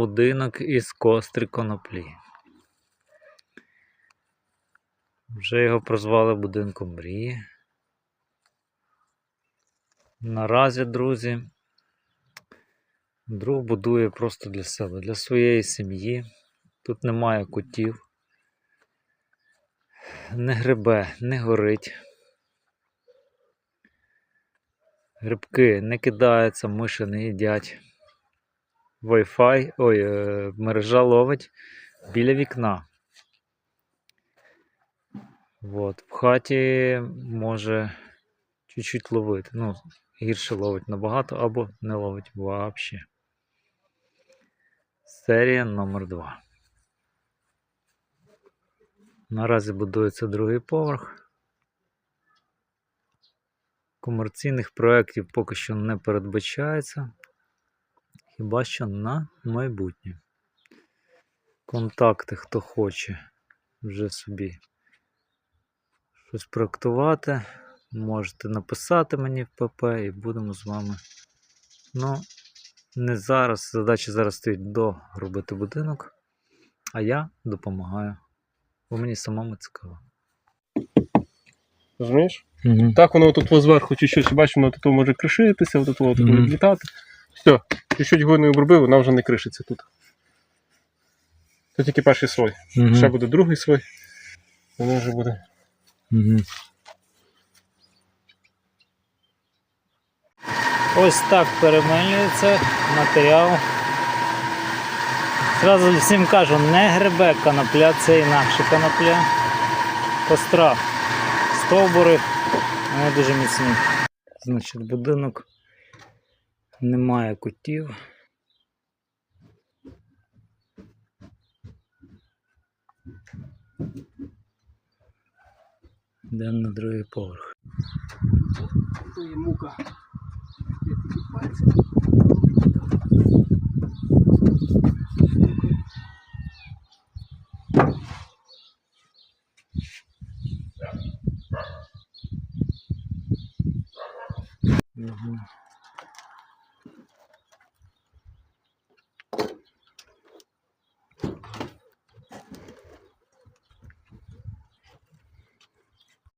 будинок із костри коноплі. Вже його прозвали будинком мрії. Наразі, друзі, друг будує просто для себе, для своєї сім'ї. Тут немає котів, не грибе, не горить. Грибки не кидаються, миші не їдять. Wi-Fi, ой, е, мережа ловить біля вікна. От, в хаті може чуть-чуть ловити. Ну, гірше ловить набагато або не ловить взагалі. Серія номер 2. Наразі будується другий поверх. Комерційних проєктів поки що не передбачається. Хіба що на майбутнє. Контакти, хто хоче вже собі щось проектувати, можете написати мені в ПП і будемо з вами. Ну, не зараз. Задача зараз стоїть доробити будинок, а я допомагаю. Бо мені самому цікаво. Розумієш? Угу. Так воно тут зверху чи щось, бачиш, воно тут може кришитися, тут воно тут Мгм. відлітати. Все, чуть-чуть глиною обробив, вона вже не кришиться тут. Це тільки перший слой. Ще буде другий слой. Воно вже буде. Угу. Ось так перемелюється матеріал. Зразу всім кажу, не грибе конопля, це інакше конопля. Костра. Стовбури, вони дуже міцні. Значить, будинок немає кутів. Йдемо на другий поверх. Це є мука. Я пальці.